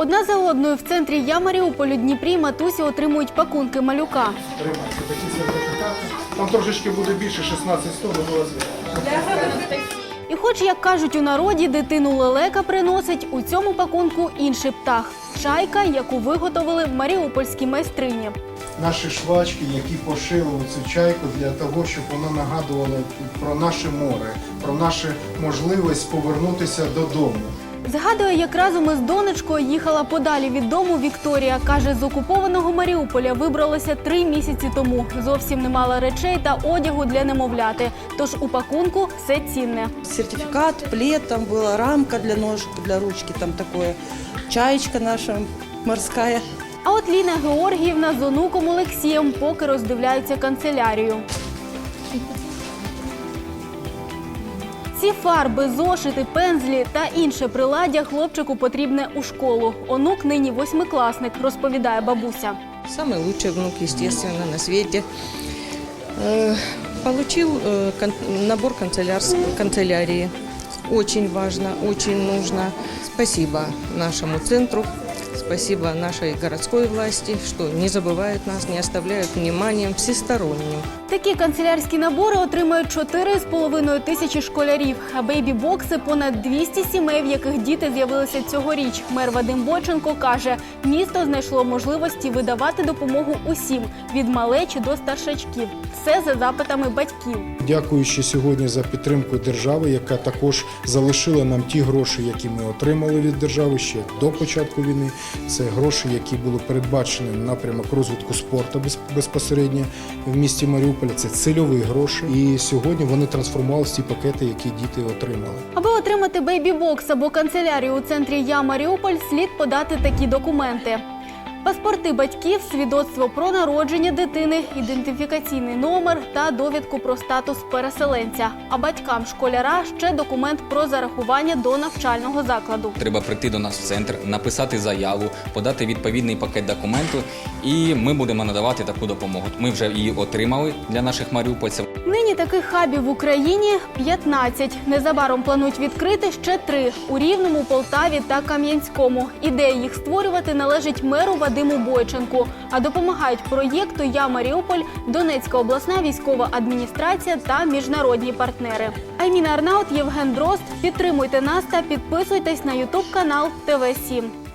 Одна за одною в центрі Я Маріуполю Дніпрі матусі отримують пакунки малюка. Тримайте такі сертифікати. Там трошечки буде більше 16 100 до вас. І хоч, як кажуть у народі, дитину лелека приносить, у цьому пакунку інший птах чайка, яку виготовили маріупольські майстрині. Наші швачки, які пошили цю чайку для того, щоб вона нагадувала про наше море, про нашу можливість повернутися додому. Згадує, як разом із донечкою їхала подалі від дому Вікторія. Каже, з окупованого Маріуполя вибралася три місяці тому. Зовсім не мала речей та одягу для немовляти. Тож у пакунку все цінне. Сертификат, плед, там была рамка для ножек, для ручки, там такое, чаечка наша морская. А от Ліна Георгіївна з онуком Олексієм поки роздивляються канцелярію. Ці фарби, зошити, пензлі та інше приладдя хлопчику потрібне у школу. Онук нині восьмикласник, розповідає бабуся. Самый лучший внук, естественно, на свете. Э, Получил э, кон- набор канцелярс- канцелярии. Очень важно, очень нужно. Спасибо нашему центру, спасибо нашей городской власти, что не забывают нас, не оставляют вниманием всесторонним. Такі канцелярські набори отримають 4,5 тисячі школярів, а бейбі-бокси – понад 200 сімей, в яких діти з'явилися цьогоріч. Мер Вадим Боченко каже, місто знайшло можливості видавати допомогу усім – від малечі до старшачків. Все за запитами батьків. Дякуючи сьогодні за підтримку держави, яка також залишила нам ті гроші, які ми отримали від держави ще до початку війни. Це гроші, які були передбачені на напрямок розвитку спорту без- безпосередньо в місті Маріуполя. Це цільові гроші. І сьогодні вони трансформувалися в ті пакети, які діти отримали. Аби отримати бейбі-бокс або канцелярію у центрі Я Маріуполь, слід подати такі документи. Паспорти батьків, свідоцтво про народження дитини, ідентифікаційний номер та довідку про статус переселенця. А батькам школяра ще документ про зарахування до навчального закладу. Треба прийти до нас в центр, написати заяву, подати відповідний пакет документу, і ми будемо надавати таку допомогу. Ми вже її отримали для наших маріупольців. Нині таких хабів в Україні 15. Незабаром планують відкрити ще три у Рівному, Полтаві та Кам'янському. Ідея їх створювати належить меру Вадиму Бойченку. А допомагають проєкту Я Маріуполь, Донецька обласна військова адміністрація та міжнародні партнери. Айміна Арнаут, Євген Дрозд. Підтримуйте нас та підписуйтесь на Ютуб канал ТВ 7